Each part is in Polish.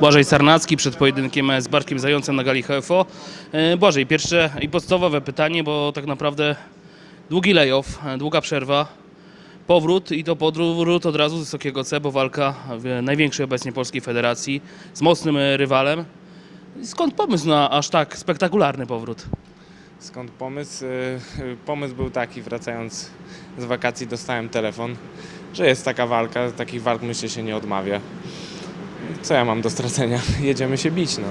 Błażej Sarnacki przed pojedynkiem z Bartkiem Zającem na gali HFO. E, Błażej, pierwsze i podstawowe pytanie, bo tak naprawdę długi layoff, e, długa przerwa, powrót i to powrót od razu z wysokiego C, bo walka w największej obecnie polskiej federacji z mocnym e, rywalem. Skąd pomysł na aż tak spektakularny powrót? Skąd pomysł? Pomysł był taki, wracając z wakacji dostałem telefon, że jest taka walka, takich walk myślę się nie odmawia. Co ja mam do stracenia? Jedziemy się bić, no.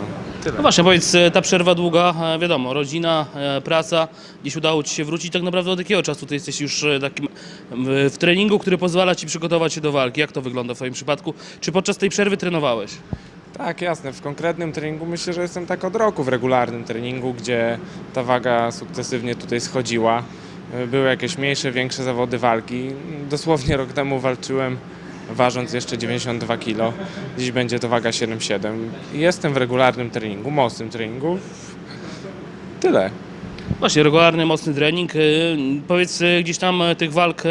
Tyle. No właśnie, powiedz, e, ta przerwa długa, e, wiadomo, rodzina, e, praca, gdzieś udało Ci się wrócić, tak naprawdę od jakiego czasu Ty jesteś już e, takim w, w treningu, który pozwala Ci przygotować się do walki? Jak to wygląda w Twoim przypadku? Czy podczas tej przerwy trenowałeś? Tak, jasne. W konkretnym treningu myślę, że jestem tak od roku w regularnym treningu, gdzie ta waga sukcesywnie tutaj schodziła. Były jakieś mniejsze, większe zawody walki. Dosłownie rok temu walczyłem ważąc jeszcze 92 kg. Dziś będzie to waga 7,7. Jestem w regularnym treningu, mocnym treningu. Tyle. Właśnie, regularny, mocny trening. e, Powiedz, e, gdzieś tam e, tych walk,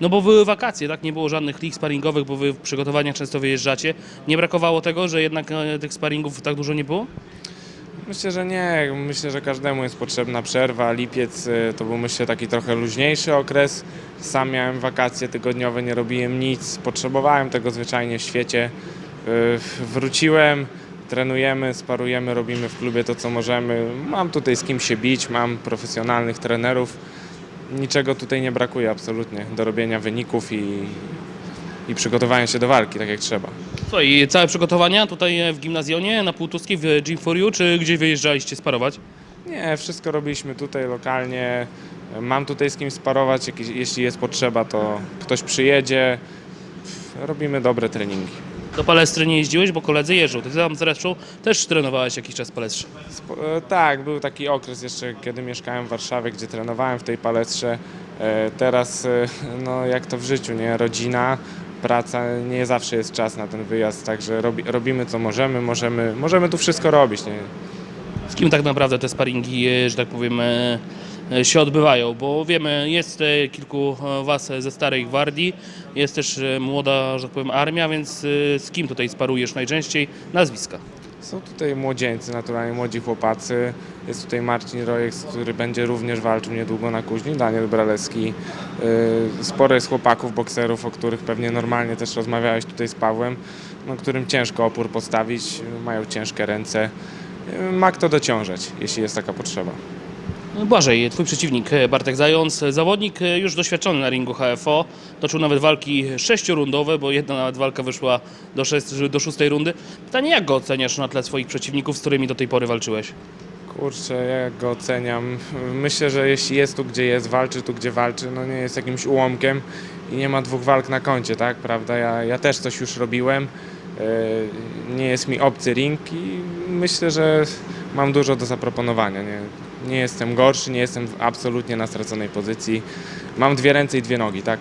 no bo były wakacje, tak? Nie było żadnych lig sparingowych, bo Wy w przygotowaniach często wyjeżdżacie. Nie brakowało tego, że jednak tych sparingów tak dużo nie było? Myślę, że nie. Myślę, że każdemu jest potrzebna przerwa. Lipiec y, to był myślę taki trochę luźniejszy okres. Sam miałem wakacje tygodniowe, nie robiłem nic. Potrzebowałem tego zwyczajnie w świecie. Y, Wróciłem, trenujemy, sparujemy, robimy w klubie to co możemy. Mam tutaj z kim się bić, mam profesjonalnych trenerów. Niczego tutaj nie brakuje absolutnie do robienia wyników i, i przygotowania się do walki tak jak trzeba. I całe przygotowania tutaj w gimnazjonie na Półtuskiej w Gym for You, czy gdzieś wyjeżdżaliście sparować? Nie, wszystko robiliśmy tutaj lokalnie. Mam tutaj z kim sparować, jak- jeśli jest potrzeba, to ktoś przyjedzie. Robimy dobre treningi. Do palestry nie jeździłeś, bo koledzy jeżdżą. Ty tam zresztą też trenowałeś jakiś czas w palestrze. Spo- e, tak, był taki okres jeszcze, kiedy mieszkałem w Warszawie, gdzie trenowałem w tej palestrze. E, Teraz, e, no jak to w życiu, nie? Rodzina, praca, nie zawsze jest czas na ten wyjazd, także robi, robimy co możemy, możemy, możemy tu wszystko robić, nie? Z kim tak naprawdę te sparingi, e, że tak powiem, e, e, się odbywają? Bo wiemy, jest kilku was ze starej gwardii, jest też młoda, że tak powiem, armia, więc z kim tutaj sparujesz najczęściej? Nazwiska. Są tutaj młodzieńcy, naturalnie młodzi chłopacy. Jest tutaj Marcin Rojek, który będzie również walczył niedługo na kuźni, Daniel Bralewski. Yy, Sporo jest chłopaków, bokserów, o których pewnie normalnie też rozmawiałeś tutaj z Pawłem, no, którym ciężko opór postawić, mają ciężkie ręce. Yy, Ma kto dociążać, jeśli jest taka potrzeba. Błażej, twój przeciwnik e, Bartek Zając, e, zawodnik e, już doświadczony na ringu HFO, toczył nawet walki sześciorundowe, bo jedna nawet walka wyszła do, szest, do szóstej rundy. Pytanie, jak go oceniasz na tle swoich przeciwników, z którymi do tej pory walczyłeś? Kurczę, jak go oceniam? Myślę, że jeśli jest tu, gdzie jest, walczy tu, gdzie walczy, no nie jest jakimś ułomkiem i nie ma dwóch walk na koncie, tak? Prawda? Ja, ja też coś już robiłem. Nie jest mi obcy ring i myślę, że mam dużo do zaproponowania. Nie, nie jestem gorszy, nie jestem w- absolutnie na straconej pozycji. Mam dwie ręce i dwie nogi, tak?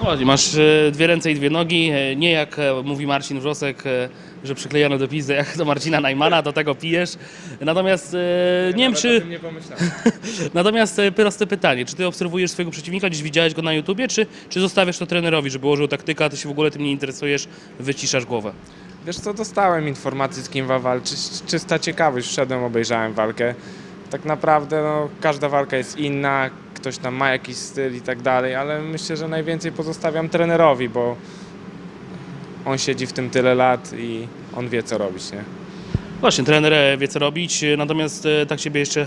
Właśnie, masz e, dwie ręce i dwie nogi, e, nie jak e, mówi Marcin Wrzosek, e, że przyklejano do pizzy jak do Marcina Najmana, do tego pijesz. Natomiast e, nie wiem, czy... nie pomyślałem. Natomiast e, proste pytanie, czy ty obserwujesz swojego przeciwnika, gdzieś widziałeś go na YouTubie, czy, czy zostawiasz to trenerowi, żeby ułożył taktykę, a ty się w ogóle tym nie interesujesz, wyciszasz głowę? Wiesz co, dostałem informacji z kim walczyć, czysta ciekawość, wszedłem, obejrzałem walkę. Tak naprawdę no, każda walka jest inna, ktoś tam ma jakiś styl i tak dalej, ale myślę, że najwięcej pozostawiam trenerowi, bo on siedzi w tym tyle lat i on wie co robić, nie? Właśnie, trener e, wie co robić, e, natomiast e, tak Ciebie jeszcze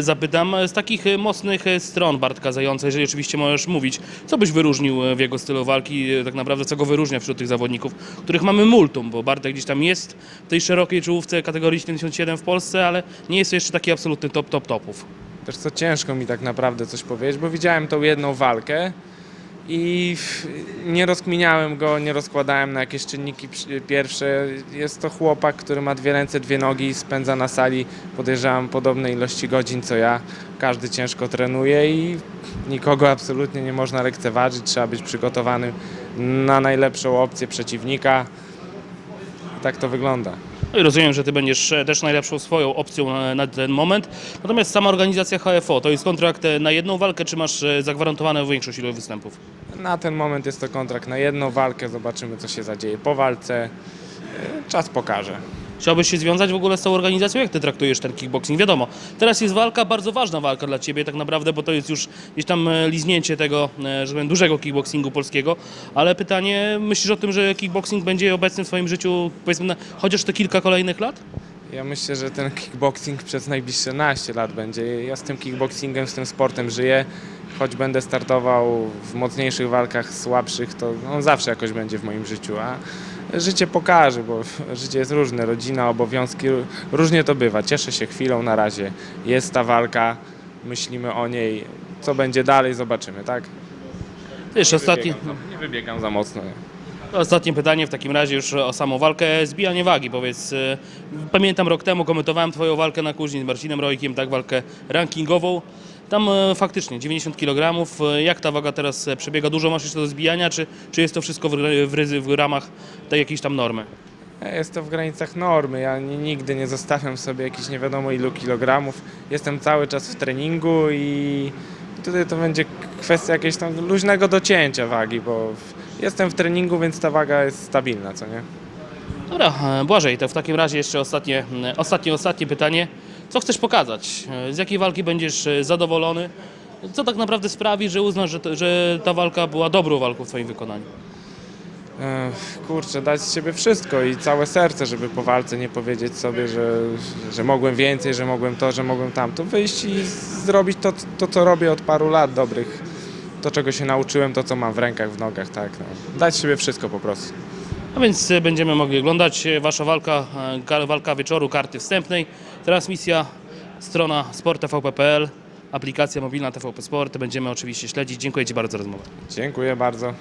zapytam, e, z takich e, mocnych e, stron Bartka Zająca, jeżeli oczywiście możesz mówić, co byś wyróżnił e, w jego stylu walki, e, tak naprawdę co go wyróżnia wśród tych zawodników, których mamy multum, bo Bartek gdzieś tam jest w tej szerokiej czołówce kategorii 77 w Polsce, ale nie jest to jeszcze taki absolutny top, top, topów. Też co ciężko mi tak naprawdę coś powiedzieć, bo widziałem tą jedną walkę i nie rozkminiałem go, nie rozkładałem na jakieś czynniki pierwsze. Jest to chłopak, który ma dwie ręce, dwie nogi, spędza na sali, podejrzewam, podobne ilości godzin co ja. Każdy ciężko trenuje i nikogo absolutnie nie można lekceważyć. Trzeba być przygotowanym na najlepszą opcję przeciwnika. I tak to wygląda. No i rozumiem, że Ty będziesz e, też najlepszą swoją opcją na, na ten moment, natomiast sama organizacja HFO, to jest kontrakt e, na jedną walkę, czy masz e, zagwarantowaną większość ilu występów? Na ten moment jest to kontrakt na jedną walkę. Zobaczymy, co się zadzieje po walce. Czas pokaże. Chciałbyś się związać w ogóle z tą organizacją? Jak ty traktujesz ten kickboxing? Wiadomo, teraz jest walka, bardzo ważna walka dla ciebie tak naprawdę, bo to jest już gdzieś tam e, liznięcie tego, e, że powiem, dużego kickboxingu polskiego, ale pytanie, myślisz o tym, że kickboxing będzie obecny w twoim życiu, powiedzmy, na, chociaż te kilka kolejnych lat? Ja myślę, że ten kickboxing przez najbliższe naście lat będzie. Ja z tym kickboxingem, z tym sportem żyję. Choć będę startował w mocniejszych walkach, słabszych, to on zawsze jakoś będzie w moim życiu. A życie pokaże, bo życie jest różne, rodzina, obowiązki, różnie to bywa. Cieszę się chwilą na razie. Jest ta walka, myślimy o niej. Co będzie dalej, zobaczymy, tak? Jeszcze ostatnie, Wybiegam za, nie wybiegam za mocno. Nie. ostatnie pytanie w takim razie już o samą walkę, zbijanie wagi, powiedz. e, Pamiętam rok temu komentowałem twoją walkę na kuźni z Marcinem Rojkiem, tak, walkę rankingową. Tam e, faktycznie 90 kg. E, Jak ta waga teraz e, przebiega? Dużo masz jeszcze do zbijania, czy, czy jest to wszystko w, w, w ramach tej jakiejś tam normy? Jest to w granicach normy. Ja ni- nigdy nie zostawiam sobie jakichś nie wiadomo ilu kilogramów. Jestem cały czas w treningu i tutaj to będzie kwestia jakiegoś tam luźnego docięcia wagi, bo jestem w treningu, więc ta waga jest stabilna, co nie? Dobra, Błażej, to w takim razie jeszcze ostatnie, ostatnie, ostatnie pytanie. Co chcesz pokazać? Z jakiej walki będziesz e, zadowolony? Co tak naprawdę sprawi, że uznasz, że, że ta walka była dobrą walką w twoim wykonaniu? Kurczę, dać z siebie wszystko i całe serce, żeby po walce nie powiedzieć sobie, że, że mogłem więcej, że mogłem to, że mogłem tamto. Wyjść i zrobić to, to, co robię od paru lat dobrych. To, czego się nauczyłem, to, co mam w rękach, w nogach, tak. No. Dać z siebie wszystko po prostu. A więc e, będziemy mogli oglądać e, wasza walka, e, ka- walka wieczoru, karty wstępnej. Transmisja, strona sport.tvp.pl, aplikacja mobilna TVP Sport. Będziemy oczywiście śledzić. Dziękuję Ci bardzo za rozmowę. Dziękuję bardzo.